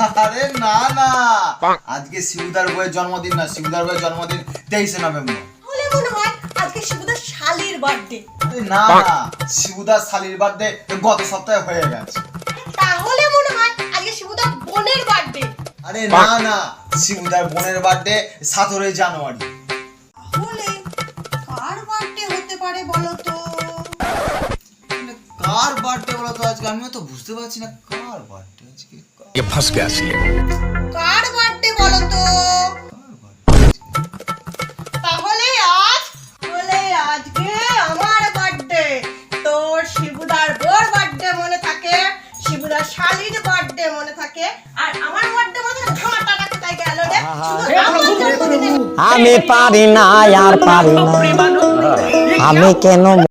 আরে না না। আজকে শিবুদার বইয়ের জন্মদিন না শিবুদার বইয়ের জন্মদিন তেইশে নভেম্বর। তাহলে মনে হয় আজকে শিবুদার শালির বার্থডে। না না। শিবুদার শালির বার্থডে গত সপ্তাহে হয়ে গেছে। তাহলে মনে হয় আজকে শিবুদার বোনের বার্থডে। আরে না না। শিবুদার বোনের বার্থডে সতেরোই জানুয়ারি। তাহলে কার বার্থডে হতে পারে বলো তো? কার বার্থডে বলো তো আজকে? আমিও তো বুঝতে পারছি না কার বার্থডে আজকে। ফসকে আসলে কার বার্থডে বলো তো তাহলে আজ বলে আজকে আমার বার্থডে তোর শিবুদার বোর বার্থডে মনে থাকে শিবুদার শালির বার্থডে মনে থাকে আর আমার বার্থডে মনে আমার টাটা কোথায় গেল রে আমি পারি না আর পারি না আমি কেন